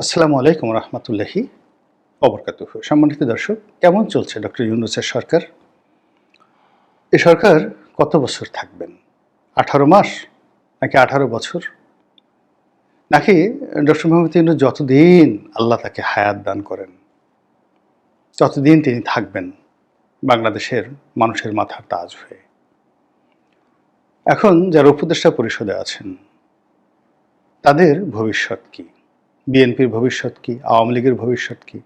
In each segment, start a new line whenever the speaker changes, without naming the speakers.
আসসালামু আলাইকুম রহমতুল্লাহি অবরকাতুহ সম্মানিত দর্শক, কেমন চলছে ডক্টর ইউনুসের সরকার? এ সরকার কত বছর থাকবেন? আঠারো মাস নাকি আঠারো বছর? নাকি ডক্টর মোহাম্মদ ইউনুস যতদিন আল্লাহ তাকে হায়াত দান করেন, ততদিন তিনি থাকবেন বাংলাদেশের মানুষের মাথার তাজ হয়ে। এখন যারা উপদেষ্টা পরিষদে আছেন, তাদের ভবিষ্যৎ কী? বিএনপির ভবিষ্যৎ কি? আওয়ামী লীগের ভবিষ্যৎ কি?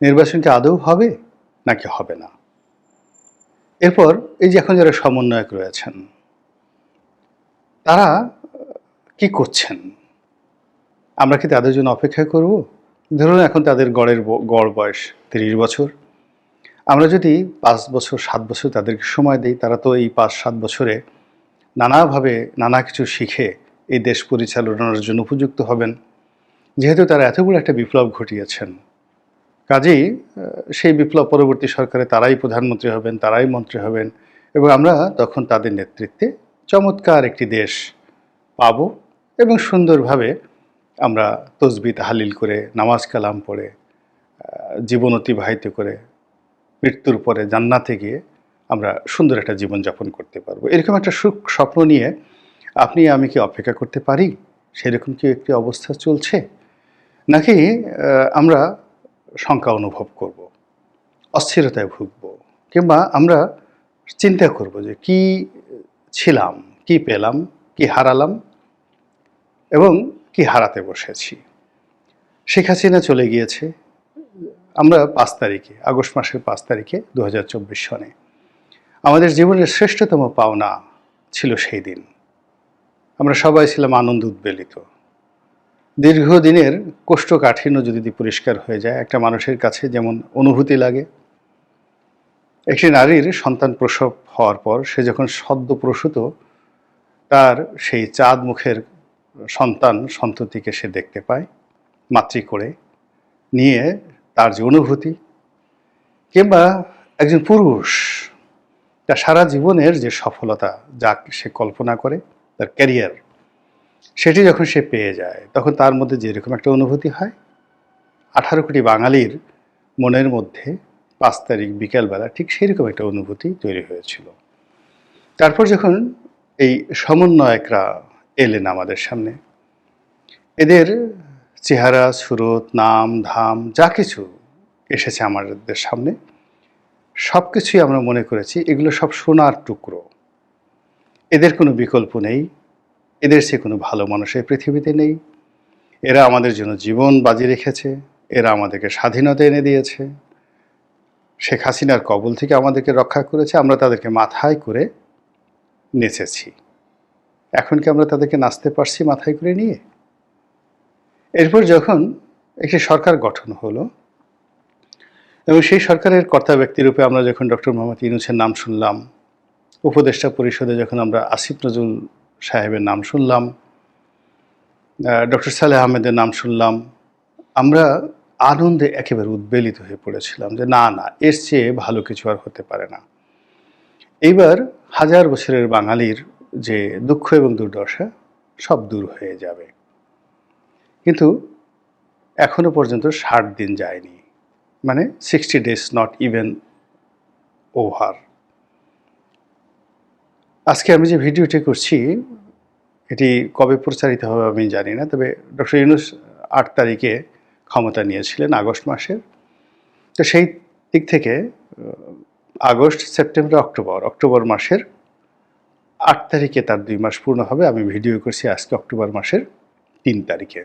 নির্বাচন কি আদৌ হবে নাকি হবে না? এরপর এই যে এখন যারা সমন্বয়ক রয়েছেন, তারা কি করছেন? আমরা কি তাদের জন্য অপেক্ষা করব? ধরুন এখন তাদের গড়ের গড় বয়স তিরিশ বছর। আমরা যদি পাঁচ বছর, সাত বছর তাদেরকে সময় দিই, তারা তো এই পাঁচ, সাত বছরে নানাভাবে নানা কিছু শিখে এই দেশ পরিচালনার জন্য উপযুক্ত হবেন। যেহেতু তারা এত বড় একটা বিপ্লব ঘটিয়েছেন। কাজেই সেই বিপ্লব পরবর্তী সরকারে তারাই প্রধানমন্ত্রী হবেন, তারাই মন্ত্রী হবেন এবং আমরা তখন তাদের নেতৃত্বে চমৎকার একটি দেশ পাব এবং সুন্দরভাবে আমরা তসবি তাহালিল করে, নামাজ কালাম পড়ে জীবন অতিবাহিত করে, মৃত্যুর পরে জান্নাতে গিয়ে আমরা সুন্দর একটা জীবনযাপন করতে পারব। এরকম একটা সুখ স্বপ্ন নিয়ে আপনি আমি কি অপেক্ষা করতে পারি? সেরকম কি একটি অবস্থা চলছে? নাকি আমরা শঙ্কা অনুভব করব, অস্থিরতায় ভুগব, কিংবা আমরা চিন্তা করব যে কি ছিলাম, কি পেলাম, কি হারালাম এবং কি হারাতে বসেছি। শেখ হাসিনা চলে গিয়েছে, আমরা পাঁচ তারিখে, আগস্ট মাসের পাঁচ তারিখে দু হাজার চব্বিশ সনে। আমাদের জীবনের শ্রেষ্ঠতম পাওনা ছিল সেই দিন। আমরা সবাই ছিলাম আনন্দ উদ্বেলিত। দীর্ঘদিনের কোষ্ঠকাঠিন্য যদি পরিষ্কার হয়ে যায়, একটা মানুষের কাছে যেমন অনুভূতি লাগে, একটি নারীর সন্তান প্রসব হওয়ার পর সে যখন সদ্য প্রসূত, তার সেই চাঁদ মুখের সন্তান সন্ততিকে সে দেখতে পায়, মাতৃ করে নিয়ে তার যে অনুভূতি কিংবা একজন পুরুষ, তার সারা জীবনের যে সফলতা, যা সে কল্পনা করে, তার ক্যারিয়ার সেটি যখন সে পেয়ে যায়, তখন তার মধ্যে যেরকম একটা অনুভূতি হয়, আঠারো কোটি বাঙালির মনের মধ্যে পাঁচ তারিখ বিকেলবেলা ঠিক সেরকম একটা অনুভূতি তৈরি হয়েছিল। তারপর যখন এই সমন্বয়করা এলেন আমাদের সামনে, এদের চেহারা, সুরত, নাম, ধাম, যা কিছু এসেছে আমাদের সামনে সব কিছুই আমরা মনে করেছি এগুলো সব সোনার টুকরো। এদের কোনো বিকল্প নেই। এদের সে কোনো ভালো মানুষ এই পৃথিবীতে নেই। এরা আমাদের জন্য জীবন বাজি রেখেছে। এরা আমাদেরকে স্বাধীনতা এনে দিয়েছে। শেখ হাসিনার কবল থেকে আমাদেরকে রক্ষা করেছে। আমরা তাদেরকে মাথায় করে নেচেছি। এখন কি আমরা তাদেরকে নাচতে পারছি মাথায় করে নিয়ে? এরপর যখন একটি সরকার গঠন হলো এবং সেই সরকারের কর্তা ব্যক্তিরূপে আমরা যখন ডক্টর মোহাম্মদ ইউনুসের নাম শুনলাম, উপদেষ্টা পরিষদে যখন আমরা আসিফ নজরুল সাহেবের নাম শুনলাম ডক্টর সালেহ আহমেদের নাম শুনলাম। আমরা আনন্দে একেবারে উদ্বেলিত হয়ে পড়েছিলাম যে না না, এর চেয়ে ভালো কিছু আর হতে পারে না। এইবার হাজার বছরের বাঙালির যে দুঃখ এবং দুর্দশা, সব দূর হয়ে যাবে। কিন্তু এখনও পর্যন্ত ষাট দিন যায়নি। মানে sixty days not even over আজকে আমি যে ভিডিওটি করছি, এটি কবে প্রচারিত হবে আমি জানি না, তবে ডক্টর ইউনুস আট তারিখে ক্ষমতা নিয়েছিলেন, আগস্ট মাসের। তো সেই দিক থেকে আগস্ট, সেপ্টেম্বর, অক্টোবর অক্টোবর মাসের আট তারিখে তার দুই মাস পূর্ণ হবে, আমি ভিডিও করছি আজকে অক্টোবর মাসের তিন তারিখে।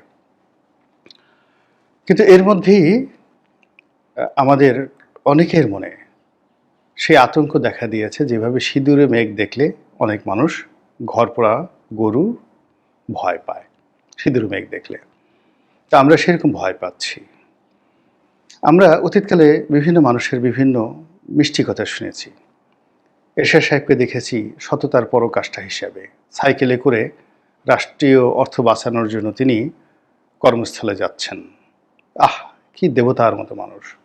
কিন্তু এর মধ্যেই আমাদের অনেকের মনে সেই আতঙ্ক দেখা দিয়েছে, যেভাবে সিঁদুরে মেঘ দেখলে অনেক মানুষ ঘর পোড়া গরু ভয় পায়, সিঁদুর মেঘ দেখলে। তা আমরা সেরকম ভয় পাচ্ছি। আমরা অতীতকালে বিভিন্ন মানুষের বিভিন্ন মিষ্টি কথা শুনেছি। এরশাদ সাহেবকে দেখেছি সততার পরকাষ্ঠা হিসাবে। সাইকেলে করে রাষ্ট্রীয় অর্থ বাঁচানোর জন্য তিনি কর্মস্থলে যাচ্ছেন। আহ, কি দেবতার মতো মানুষ।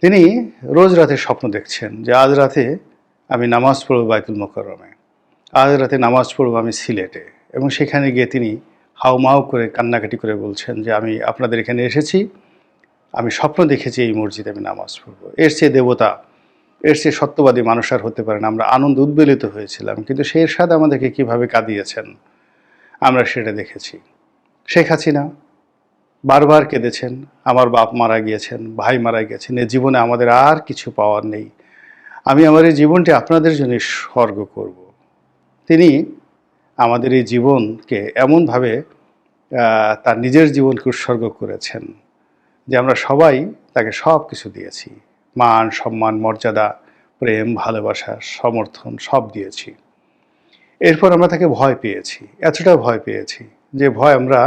তিনি রোজ রাতে স্বপ্ন দেখছেন যে আজ রাতে আমি নামাজ পড়ব বাইতুল মোকরমে আজ রাতে নামাজ পড়ব আমি সিলেটে এবং সেখানে গিয়ে তিনি হাউমাউ করে কান্নাকাটি করে বলছেন যে আমি আপনাদের এখানে এসেছি, আমি স্বপ্ন দেখেছি এই মসজিদে আমি নামাজ পড়ব। এর চেয়ে দেবতা, এর চেয়ে সত্যবাদী মানুষ আর হতে পারে না। আমরা আনন্দ উদ্বেলিত হয়েছিলাম, কিন্তু সেই এরশাদ আমাদেরকে কীভাবে কাঁদিয়েছেন, আমরা সেটা দেখেছি। শেখ হাসিনা বারবার কেঁদেছেন, আমার বাপ মারা গিয়েছেন, ভাই মারা গিয়েছেন, এ জীবনে আমাদের আর কিছু পাওয়ার নেই। আমি আমার এই জীবনটি আপনাদের জন্য স্বর্গ করব। তিনি আমাদের এই জীবনকে এমনভাবে তার নিজের জীবনকে উৎসর্গ করেছেন যে আমরা সবাই তাকে সব কিছু দিয়েছি। মান, সম্মান, মর্যাদা, প্রেম, ভালোবাসা, সমর্থন সব দিয়েছি। এরপর আমরা তাকে ভয় পেয়েছি, এতটা ভয় পেয়েছি যে ভয় আমরা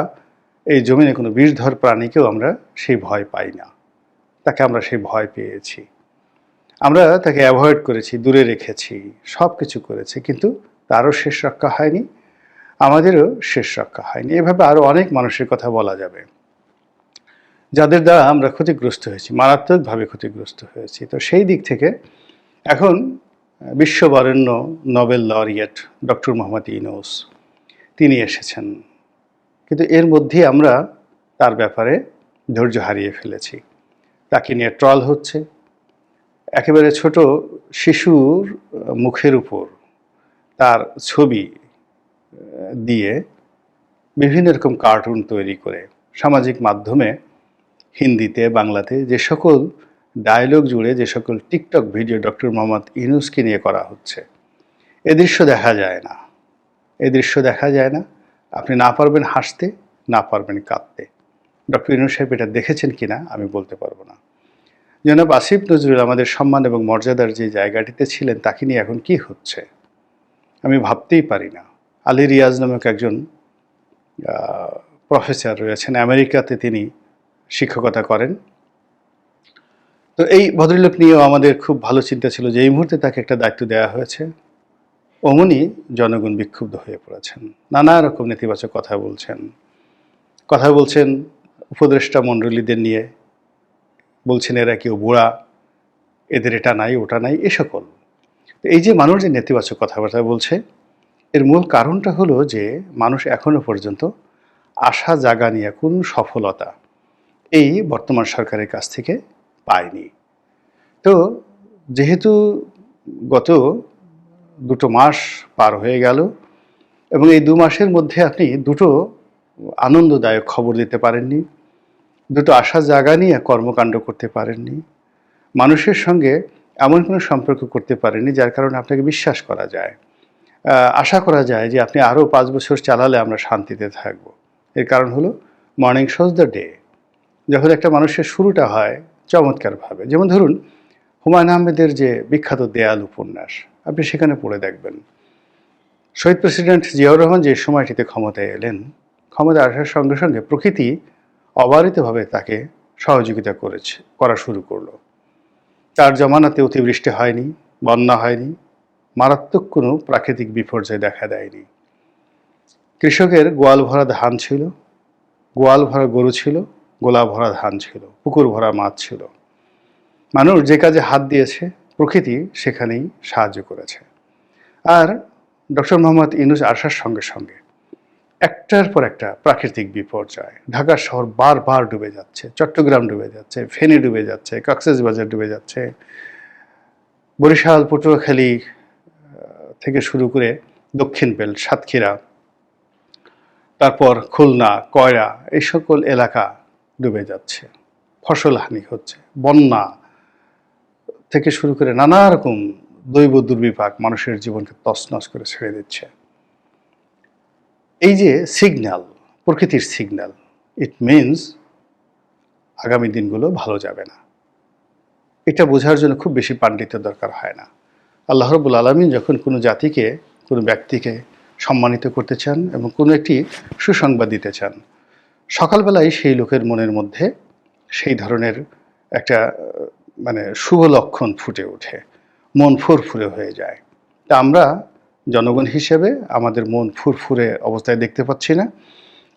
এই জমিনে কোনো বিষধর প্রাণীকেও আমরা সেই ভয় পাই না। তাকে আমরা সেই ভয় পেয়েছি। আমরা তাকে অ্যাভয়েড করেছি, দূরে রেখেছি সব কিছু করেছি, কিন্তু তারও শেষ রক্ষা হয়নি, আমাদেরও শেষ রক্ষা হয়নি। এভাবে আরও অনেক মানুষের কথা বলা যাবে। যাদের দ্বারা আমরা ক্ষতিগ্রস্ত হয়েছি, মারাত্মকভাবে ক্ষতিগ্রস্ত হয়েছি। তো সেই দিক থেকে এখন বিশ্ববরেণ্য Nobel laureate doctor Muhammad Yunus তিনি এসেছেন। কিন্তু এর মধ্যে আমরা তার ব্যাপারে ধৈর্য হারিয়ে ফেলেছি। তাকে নিয়ে ট্রল হচ্ছে। একেবারে ছোট শিশুর মুখের উপর তার ছবি দিয়ে বিভিন্ন রকম কার্টুন তৈরি করে সামাজিক মাধ্যমে হিন্দিতে, বাংলাতে যে সকল ডায়লগ জুড়ে যে সকল টিকটক ভিডিও ডক্টর মোহাম্মদ ইউনুসকে নিয়ে করা হচ্ছে। এ দৃশ্য দেখা যায় না। এ দৃশ্য দেখা যায় না। আপনি না পারবেন হাসতে, না পারবেন কাঁদতে। ডক্টর ইউনুস সাহেব এটা দেখেছেন কিনা আমি বলতে পারব না। জনাব আসিফ নজরুল আমাদের সম্মান এবং মর্যাদার যে জায়গাটিতে ছিলেন, তাকে নিয়ে এখন কি হচ্ছে? আমি ভাবতেই পারি না। আলী রিয়াজ নামক একজন প্রফেসর রয়েছেন। আমেরিকাতে তিনি শিক্ষকতা করেন। তো এই ভদ্রলোক নিয়েও আমাদের খুব ভালো চিন্তা ছিল যে এই মুহূর্তে তাকে একটা দায়িত্ব দেওয়া হয়েছে। অমনি জনগণ বিক্ষুব্ধ হয়ে পড়েছেন। নানা রকম নেতিবাচক কথা বলছেন। কথা বলছেন উপদেষ্টা মণ্ডলীদের নিয়ে। বলছেন, এরা কেউ বুড়া, এদের এটা নাই, ওটা নাই, এ সকল। এই যে মানুষ যে নেতিবাচক কথাবার্তা বলছে, এর মূল কারণটা হলো যে মানুষ এখনও পর্যন্ত আশা জাগা নিয়ে কোন সফলতা এই বর্তমান সরকারের কাছ থেকে পায়নি। তো যেহেতু গত দুটো মাস পার হয়ে গেল এবং এই দু মাসের মধ্যে আপনি দুটো আনন্দদায়ক খবর দিতে পারেননি, দুটো আশা জাগা নিয়ে কর্মকাণ্ড করতে পারেননি, মানুষের সঙ্গে এমন কোনো সম্পর্ক করতে পারেনি যার কারণে আপনাকে বিশ্বাস করা যায়। আশা করা যায় যে আপনি আরও পাঁচ বছর চালালে আমরা শান্তিতে থাকব। এর কারণ হলো মর্নিং শোজ দ্য ডে যখন একটা মানুষের শুরুটা হয় চমৎকারভাবে। যেমন ধরুন হুমায়ুন আহমেদের যে বিখ্যাত দেয়াল উপন্যাস, আপনি সেখানে পড়ে দেখবেন। শহীদ প্রেসিডেন্ট জিয়াউর রহমান যে সময়টিতে ক্ষমতায় এলেন, ক্ষমতায় আসার সঙ্গে সঙ্গে প্রকৃতি অবারিতভাবে তাকে সহযোগিতা করেছে, করা শুরু করল। তার জমানাতে অতিবৃষ্টি হয়নি, বন্যা হয়নি, মারাত্মক কোনো প্রাকৃতিক বিপর্যয় দেখা দেয়নি। কৃষকের গোয়াল ভরা ধান ছিল, গোয়াল ভরা গরু ছিল গোলা ভরা ধান ছিল, পুকুর ভরা মাছ ছিল। মানুষ যে কাজে হাত দিয়েছে, প্রকৃতি সেখানেই সাহায্য করেছে। আর ডক্টর মোহাম্মদ ইনুস আসার সঙ্গে সঙ্গে একটার পর একটা প্রাকৃতিক বিপর্যয়। ঢাকা শহর বারবার ডুবে যাচ্ছে, চট্টগ্রাম ডুবে যাচ্ছে, ফেনী ডুবে যাচ্ছে, কক্সবাজার ডুবে যাচ্ছে। বরিশাল, পটুয়াখালী থেকে শুরু করে দক্ষিণ বেল, সাতক্ষীরা, তারপর খুলনা, কয়রা, এই সকল এলাকা ডুবে যাচ্ছে। ফসল হানি হচ্ছে, বন্যা থেকে শুরু করে নানা রকম দৈব দুর্বিপাক মানুষের জীবনকে তছনছ করে ছেড়ে দিচ্ছে। এই যে সিগন্যাল প্রকৃতির সিগন্যাল ইট মিনস আগামী দিনগুলো ভালো যাবে না। এটা বোঝার জন্য খুব বেশি পাণ্ডিত্যের দরকার হয় না। আল্লাহ রবুল আলমিন যখন কোনো জাতিকে, কোনো ব্যক্তিকে সম্মানিত করতে চান এবং কোনো একটি সুসংবাদ দিতে চান, সকালবেলায় সেই লোকের মনের মধ্যে সেই ধরনের একটা মানে শুভ লক্ষণ ফুটে ওঠে। মন ফুরফুরে হয়ে যায়। তা আমরা জনগণ হিসেবে আমাদের মন ফুরফুরে অবস্থায় দেখতে পাচ্ছি না।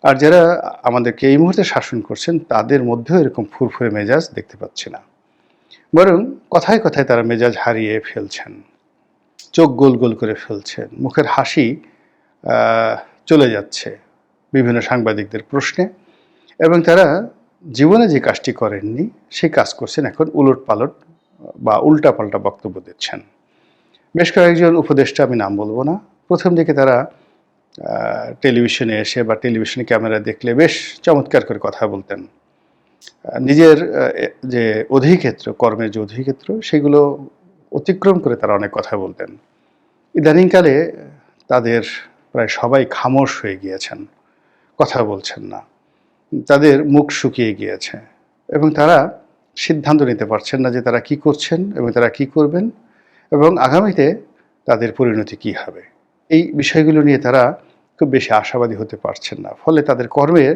আর যারা আমাদেরকে এই মুহূর্তে শাসন করছেন, তাদের মধ্যেও এরকম ফুরফুরে মেজাজ দেখতে পাচ্ছি না। বরং কথায় কথায় তারা মেজাজ হারিয়ে ফেলছেন। চোখ গোল গোল করে ফেলছেন। মুখের হাসি চলে যাচ্ছে বিভিন্ন সাংবাদিকদের প্রশ্নে। এবং তারা জীবনে যে কাজটি করেননি সেই কাজ করছেন এখন উলট পালট বা উল্টাপাল্টা বক্তব্য দিচ্ছেন। বেশ কয়েকজন উপদেষ্টা আমি নাম বলব না। প্রথম দিকে তারা টেলিভিশনে এসে বা টেলিভিশনে ক্যামেরা দেখলে বেশ চমৎকার করে কথা বলতেন। নিজের যে অধিক্ষেত্র, কর্মের যে অধিক্ষেত্র, সেগুলো অতিক্রম করে তারা অনেক কথা বলতেন। ইদানিংকালে তাদের প্রায় সবাই খামোশ হয়ে গিয়েছেন, কথা বলছেন না। তাদের মুখ শুকিয়ে গিয়েছে এবং তারা সিদ্ধান্ত নিতে পারছেন না যে তারা কি করছেন এবং তারা কি করবেন। এবং আগামীতে তাদের পরিণতি কি হবে? এই বিষয়গুলো নিয়ে তারা খুব বেশি আশাবাদী হতে পারছেন না। ফলে তাদের কর্মের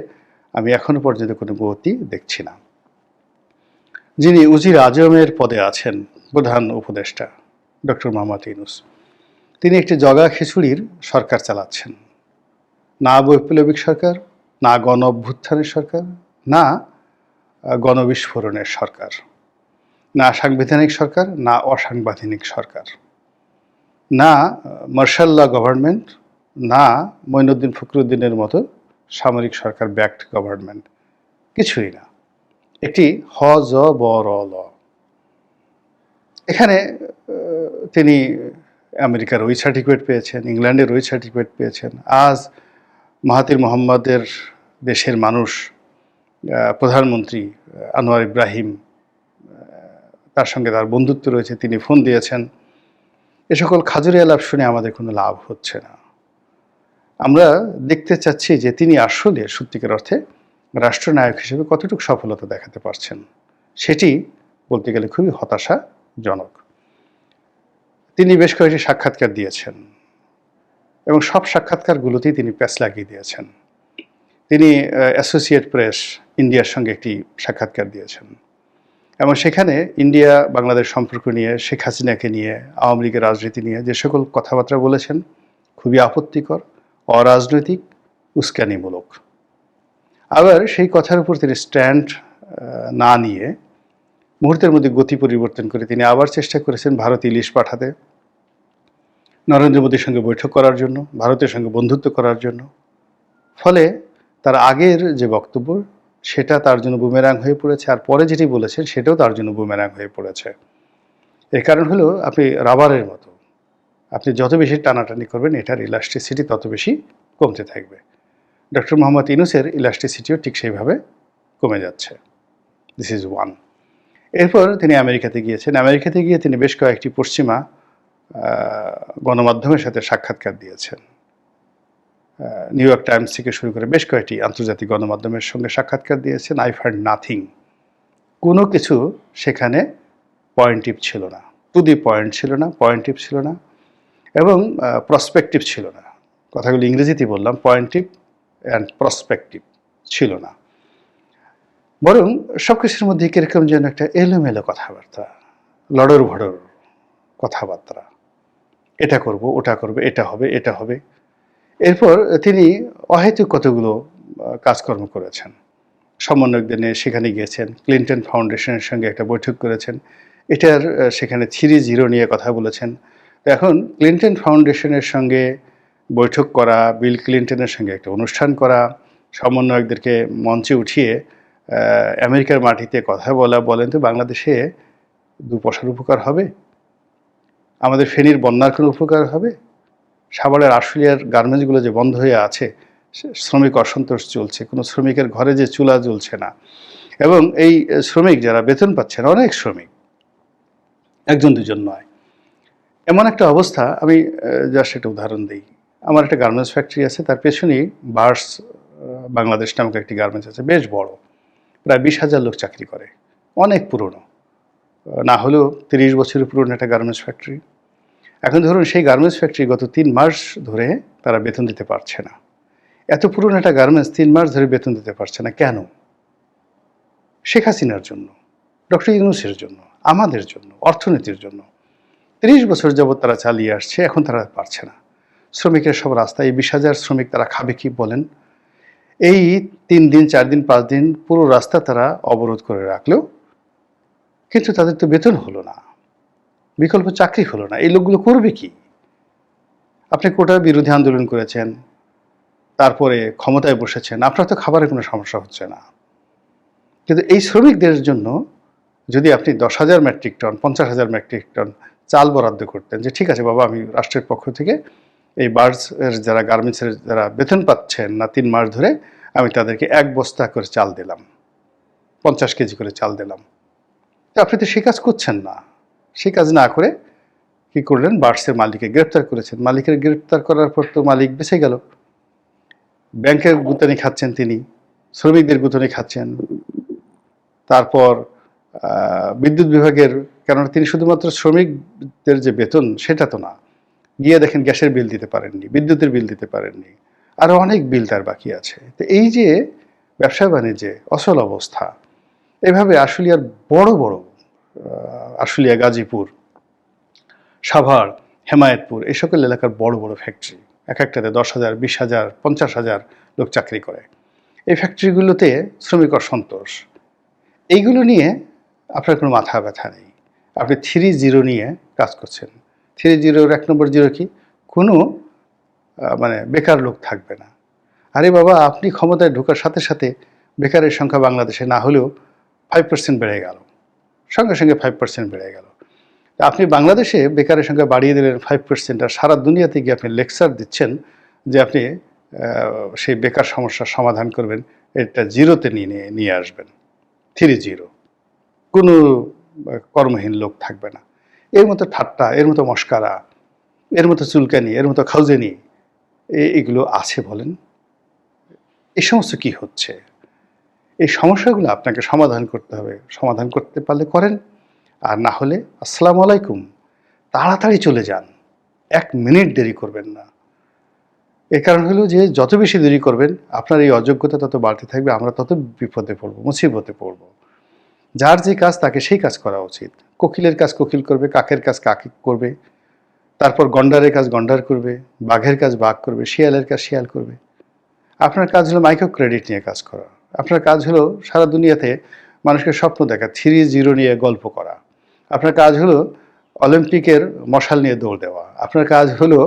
আমি এখনও পর্যন্ত কোনো গতি দেখছি না। যিনি উজির আজমের পদে আছেন, প্রধান উপদেষ্টা, ডক্টর মোহাম্মদ ইনুস তিনি একটি জগা খিচুড়ির সরকার চালাচ্ছেন। না বৈপ্লবিক সরকার, না গণ অভ্যুত্থানের সরকার, না গণবিস্ফোরণের সরকার। না সাংবিধানিক সরকার, না অসাংবিধানিক সরকার। না মার্শাল্লা গভর্নমেন্ট না মঈনুদ্দিন ফখরুদ্দিনের মতো সামরিক সরকার ব্যাকড গভর্নমেন্ট কিছুই না। একটি হ জ ব র ল। এখানে তিনি আমেরিকার ওই সার্টিফিকেট পেয়েছেন, ইংল্যান্ডের ওই সার্টিফিকেট পেয়েছেন। আজ মাহাতির মোহাম্মদের দেশের মানুষ প্রধানমন্ত্রী, আনোয়ার ইব্রাহিম তার সঙ্গে তার বন্ধুত্ব রয়েছে, তিনি ফোন দিয়েছেন। এ সকল খাজুরি আলাপ শুনে আমাদের কোনো লাভ হচ্ছে না। আমরা দেখতে চাচ্ছি যে তিনি আসলে সত্যিকার অর্থে রাষ্ট্রনায়ক হিসেবে কতটুকু সফলতা দেখাতে পারছেন, সেটি বলতে গেলে খুবই হতাশাজনক। তিনি বেশ কয়েকটি সাক্ষাৎকার দিয়েছেন এবং সব সাক্ষাৎকারগুলোতেই তিনি প্যাচ লাগিয়ে দিয়েছেন। তিনি অ্যাসোসিয়েট প্রেস ইন্ডিয়ার সঙ্গে একটি সাক্ষাৎকার দিয়েছেন। এবং সেখানে ইন্ডিয়া, বাংলাদেশ সম্পর্ক নিয়ে, শেখ হাসিনাকে নিয়ে, আওয়ামী লীগের রাজনীতি নিয়ে যে সকল কথাবার্তা বলেছেন, খুবই আপত্তিকর, অরাজনৈতিক, উস্কানিমূলক। আবার সেই কথার উপর তিনি স্ট্যান্ড না নিয়ে মুহূর্তের মধ্যে গতি পরিবর্তন করে তিনি আবার চেষ্টা করেছেন ভারত ইলিশ পাঠাতে। নরেন্দ্র মোদীর সঙ্গে বৈঠক করার জন্য, ভারতের সঙ্গে বন্ধুত্ব করার জন্য। ফলে তার আগের যে বক্তব্য সেটা তার জন্য বুমেরাং হয়ে পড়েছে। আর পরে যেটি বলেছেন, সেটাও তার জন্য বুমেরাং হয়ে পড়েছে। এর কারণ হলো, আপনি রাবারের মতো, আপনি যত বেশি টানাটানি করবেন, এটার ইলাস্টিসিটি তত বেশি কমতে থাকবে। ডক্টর মোহাম্মদ ইনুসের ইলাস্টিসিটিও ঠিক সেইভাবে কমে যাচ্ছে। দিস ইজ ওয়ান এরপর তিনি আমেরিকাতে গিয়েছেন। আমেরিকাতে গিয়ে তিনি বেশ কয়েকটি পশ্চিমা গণমাধ্যমের সাথে সাক্ষাৎকার দিয়েছেন। নিউ ইয়র্ক টাইমস থেকে শুরু করে বেশ কয়েকটি আন্তর্জাতিক গণমাধ্যমের সঙ্গে সাক্ষাৎকার দিয়েছেন আই ফাইন্ড নাথিং। কোনো কিছু সেখানে পয়েন্টিভ ছিল না। টু দি পয়েন্ট ছিল না, পয়েন্টিভ ছিল না এবং প্রসপেক্টিভ ছিল না। কথাগুলো ইংরেজিতে বললাম, পয়েন্টিভ অ্যান্ড প্রসপেক্টিভ ছিল না। বরং সব কিছুর মধ্যে কীরকম যেন একটা এলোমেলো কথাবার্তা, লড়র ভড়র কথাবার্তা। এটা করব, ওটা করবে, এটা হবে এটা হবে। এরপর তিনি অহেতুক কতগুলো কাজকর্ম করেছেন। সমন্বয়কদের নিয়ে সেখানে গিয়েছেন, ক্লিন্টন ফাউন্ডেশনের সঙ্গে একটা বৈঠক করেছেন। এটার সেখানে থ্রি জিরো নিয়ে কথা বলেছেন। এখন ক্লিন্টন ফাউন্ডেশনের সঙ্গে বৈঠক করা, বিল ক্লিন্টনের সঙ্গে একটা অনুষ্ঠান করা, সমন্বয়কদেরকে মঞ্চে উঠিয়ে আমেরিকার মাটিতে কথা বলা, বলেন তো বাংলাদেশে দু পয়সার উপকার হবে? আমাদের ফেনীর বন্যার কোনো উপকার হবে? সাভারের আশুলিয়ার গার্মেন্টসগুলো যে বন্ধ হয়ে আছে শ্রমিক অসন্তোষ চলছে, কোনো শ্রমিকের ঘরে যে চুলা জ্বলছে না। এবং এই শ্রমিক যারা বেতন পাচ্ছেন, অনেক শ্রমিক, একজন দুজন নয়। এমন একটা অবস্থা, আমি জাস্ট একটা উদাহরণ দিই। আমার একটা গার্মেন্টস ফ্যাক্টরি আছে, তার পেছনেই বার্স বাংলাদেশ নামক একটি গার্মেন্টস আছে, বেশ বড়, প্রায় বিশ হাজার লোক চাকরি করে, অনেক পুরনো। না হলেও তিরিশ বছরের পুরনো একটা গার্মেন্টস ফ্যাক্টরি। এখন ধরুন সেই গার্মেন্টস ফ্যাক্টরি গত তিন মাস ধরে তারা বেতন দিতে পারছে না। এত পুরনো একটা গার্মেন্টস তিন মাস ধরে বেতন দিতে পারছে না। কেন? শেখ হাসিনার জন্য, ডক্টর ইউনুসের জন্য, আমাদের জন্য, অর্থনীতির জন্য। তিরিশ বছর যাবৎ তারা চালিয়ে আসছে, এখন তারা পারছে না। শ্রমিকের সব রাস্তায় এই বিশ হাজার শ্রমিক তারা খাবে কি বলেন? এই তিন দিন, চার দিন, পাঁচ দিন পুরো রাস্তা তারা অবরোধ করে রাখলেও কিন্তু তাদের তো বেতন হলো না। বিকল্প চাকরি হলো না। এই লোকগুলো করবে কি? আপনি কোটার বিরোধী আন্দোলন করেছেন, তারপরে ক্ষমতায় বসেছেন, আপনার তো খাবারের কোনো সমস্যা হচ্ছে না। কিন্তু এই শ্রমিকদের জন্য যদি আপনি দশ হাজার মেট্রিক টন, পঞ্চাশ হাজার মেট্রিক টন চাল বরাদ্দ করতেন, যে ঠিক আছে বাবা, আমি রাষ্ট্রের পক্ষ থেকে এই বার্ডস এর যারা গার্মেন্টসের যারা বেতন পাচ্ছেন না তিন মাস ধরে, আমি তাদেরকে এক বস্তা করে চাল দিলাম, পঞ্চাশ কেজি করে চাল দিলাম। আপনি তো সে কাজ করছেন না। সে কাজ না করে কি করলেন? বার্ডসের মালিককে গ্রেপ্তার করেছেন। মালিকের গ্রেপ্তার করার পর তো মালিক বেঁচে গেল। ব্যাংকের গুতানি খাচ্ছেন তিনি শ্রমিকদের গুতানি খাচ্ছেন। তারপর বিদ্যুৎ বিভাগের কেননা তিনি শুধুমাত্র শ্রমিকদের যে বেতন সেটা তো না। গিয়ে দেখেন গ্যাসের বিল দিতে পারেননি বিদ্যুতের বিল দিতে পারেননি। আরও অনেক বিল তার বাকি আছে। তো এই যে ব্যবসা বাণিজ্যে অচল অবস্থা এভাবে আশুলিয়ার বড় বড় আহ, আশুলিয়া, গাজীপুর, সাভার, হেমায়েতপুর, এই সকল এলাকার বড় বড় ফ্যাক্টরি এক একটাতে দশ হাজার, বিশ হাজার, পঞ্চাশ হাজার লোক চাকরি করে। এই ফ্যাক্টরিগুলোতে শ্রমিক অসন্তোষ। এইগুলো নিয়ে আপনার কোনো মাথা ব্যথা নেই। আপনি থ্রি জিরো নিয়ে কাজ করছেন। থ্রি জিরোর এক নম্বর জিরো কি? কোনো মানে বেকার লোক থাকবে না। আরে বাবা, আপনি ক্ষমতায় ঢোকার সাথে সাথে বেকারের সংখ্যা বাংলাদেশে না হলেও ফাইভ পার্সেন্ট বেড়ে গেল। সঙ্গে সঙ্গে ফাইভ পার্সেন্ট বেড়ে গেল। আপনি বাংলাদেশে বেকারের সংখ্যা বাড়িয়ে দিলেন ফাইভ পার্সেন্ট আর সারা দুনিয়াতে গিয়ে আপনি লেকচার দিচ্ছেন যে আপনি সেই বেকার সমস্যার সমাধান করবেন, এটা জিরোতে নিয়ে নিয়ে আসবেন। থ্রি জিরো কোনো কর্মহীন লোক থাকবে না। এর মতো ঠাট্টা, এর মতো মস্কারা, এর মতো চুলকানি, এর মতো খাউজেনি, এ- এগুলো আছে বলেন? এই সমস্ত কি হচ্ছে? এই সমস্যাগুলো আপনাকে সমাধান করতে হবে। সমাধান করতে পারলে করেন। আর না হলে আসসালামু আলাইকুম। তাড়াতাড়ি চলে যান। এক মিনিট দেরি করবেন না। এর কারণ হলো যে, যত বেশি দেরি করবেন, আপনার এই অযোগ্যতা তত বাড়তে থাকবে, আমরা তত বিপদে পড়ব, মুসিবতে পড়ব। যার যে কাজ, তাকে সেই কাজ করা উচিত। কোকিলের কাজ কোকিল করবে, কাকের কাজ কাকে করবে, তারপর গন্ডারের কাজ গন্ডার করবে, বাঘের কাজ বাঘ করবে, শিয়ালের কাজ শিয়াল করবে। আপনার কাজ হলো মাইক্রো ক্রেডিট নিয়ে কাজ করা। আপনার কাজ হলো সারা দুনিয়াতে মানুষকে স্বপ্ন দেখা, থ্রি জিরো নিয়ে গল্প করা। আপনার কাজ হলো অলিম্পিকের মশাল নিয়ে দৌড় দেওয়া। আপনার কাজ হলো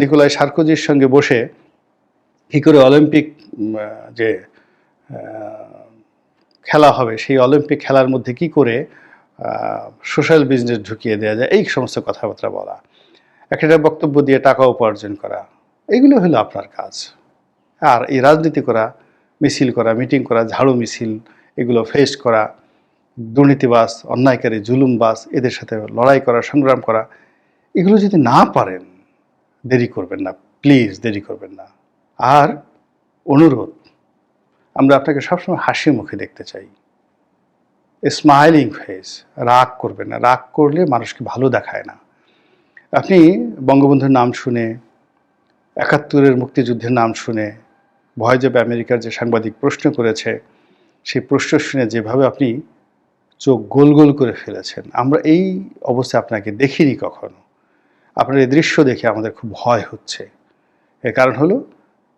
নিকোলাই সার্কোজির সঙ্গে বসে কী করে অলিম্পিক যে খেলা হবে, সেই অলিম্পিক খেলার মধ্যে কি করে সোশ্যাল বিজনেস ঢুকিয়ে দেওয়া যায়, এই সমস্ত কথাবার্তা বলা। একটা বক্তব্য দিয়ে টাকা উপার্জন করা। এগুলো হলো আপনার কাজ। আর এই রাজনীতি করা মিছিল করা, মিটিং করা, ঝাড়ু মিছিল, এগুলো ফেস করা, দুর্নীতিবাস, অন্যায়কারী, জুলুমবাস, এদের সাথে লড়াই করা, সংগ্রাম করা, এগুলো যদি না পারেন, দেরি করবেন না, প্লিজ দেরি করবেন না। আর অনুরোধ, আমরা আপনাকে সবসময় হাসি মুখে দেখতে চাই। স্মাইলিং ফেস রাগ করবেন না, রাগ করলে মানুষকে ভালো দেখায় না। আপনি বঙ্গবন্ধুর নাম শুনে, একাত্তরের মুক্তিযুদ্ধের নাম শুনে ভয় যাবে আমেরিকার যে সাংবাদিক প্রশ্ন করেছে, সেই প্রশ্ন শুনে যেভাবে আপনি চোখ গোল গোল করে ফেলেছেন, আমরা এই অবস্থায় আপনাকে দেখিনি কখনো। আপনার এই দৃশ্য দেখে আমাদের খুব ভয় হচ্ছে। এর কারণ হলো,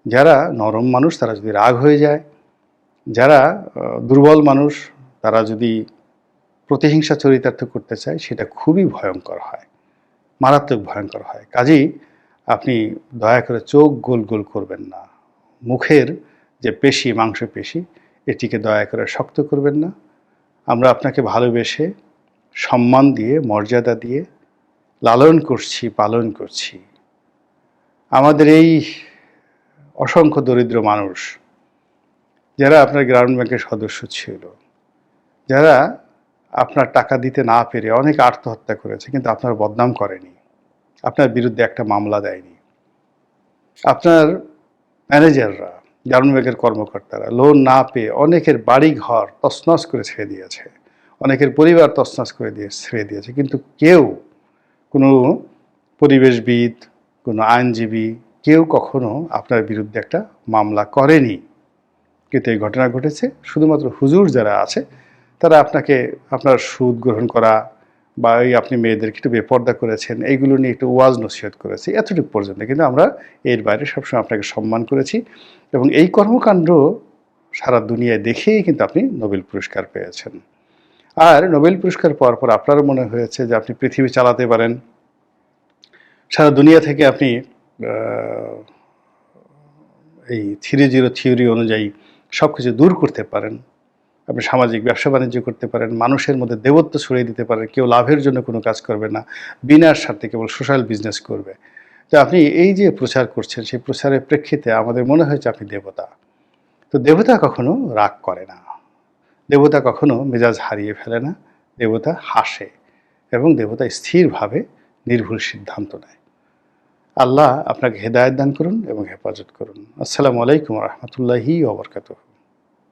যারা নরম মানুষ, তারা যদি রাগ হয়ে যায়, যারা দুর্বল মানুষ, তারা যদি প্রতিহিংসা চরিতার্থ করতে চায়, সেটা খুবই ভয়ঙ্কর হয়। মারাত্মক ভয়ঙ্কর হয়। কাজেই আপনি দয়া করে চোখ গোল গোল করবেন না। মুখের যে পেশি মাংস পেশি, এটিকে দয়া করে শক্ত করবেন না। আমরা আপনাকে ভালোবেসে সম্মান দিয়ে, মর্যাদা দিয়ে লালন করছি, পালন করছি। আমাদের এই অসংখ্য দরিদ্র মানুষ, যারা আপনার গ্রামীণ ব্যাংকের সদস্য ছিল, যারা আপনার টাকা দিতে না পেরে অনেক আত্মহত্যা করেছে, কিন্তু আপনার বদনাম করেনি। আপনার বিরুদ্ধে একটা মামলা দেয়নি। আপনার ম্যানেজাররা গ্রামীণ ব্যাংকের কর্মকর্তারা লোন না পেয়ে অনেকের বাড়ি ঘর তছনছ করে ছেড়ে দিয়েছে। অনেকের পরিবার তছনছ করে দিয়ে ছেড়ে দিয়েছে। কিন্তু কেউ, কোনো পরিবেশবিদ, কোনো আইনজীবী, কেউ কখনো আপনার বিরুদ্ধে একটা মামলা করেনি। কিন্তু এই ঘটনা ঘটেছে। শুধুমাত্র হুজুর যারা আছে, তারা আপনাকে, আপনার সুদ গ্রহণ করা বা এই আপনি মেয়েদেরকে একটু বেপর্দা করেছেন, এইগুলো নিয়ে একটু ওয়াজ নসিহত করেছি, এতটুকু পর্যন্ত। কিন্তু আমরা এর বাইরে সবসময় আপনাকে সম্মান করেছি এবং এই কর্মকাণ্ড সারা দুনিয়ায় দেখেই কিন্তু আপনি নোবেল পুরস্কার পেয়েছেন। আর নোবেল পুরস্কার পাওয়ার পর আপনারও মনে হয়েছে যে আপনি পৃথিবী চালাতে পারেন। সারা দুনিয়া থেকে আপনি এই থ্রি জিরো থিওরি অনুযায়ী সব কিছু দূর করতে পারেন। আপনি সামাজিক ব্যবসা বাণিজ্য করতে পারেন, মানুষের মধ্যে দেবত্ব ছড়িয়ে দিতে পারেন, কেউ লাভের জন্য কোনো কাজ করবে না, বিনার স্বার্থে কেবল সোশ্যাল বিজনেস করবে। তো আপনি এই যে প্রচার করছেন, সেই প্রচারের প্রেক্ষিতে আমাদের মনে হয়েছে আপনি দেবতা। তো দেবতা কখনো রাগ করে না। দেবতা কখনো মেজাজ হারিয়ে ফেলে না, দেবতা হাসে এবং দেবতা স্থিরভাবে নির্ভুল সিদ্ধান্ত নেয়। আল্লাহ আপনাকে হেদায়ত দান করুন এবং হেফাজত করুন। আসসালামু আলাইকুম রহমতুল্লাহি ওবরকাতুহ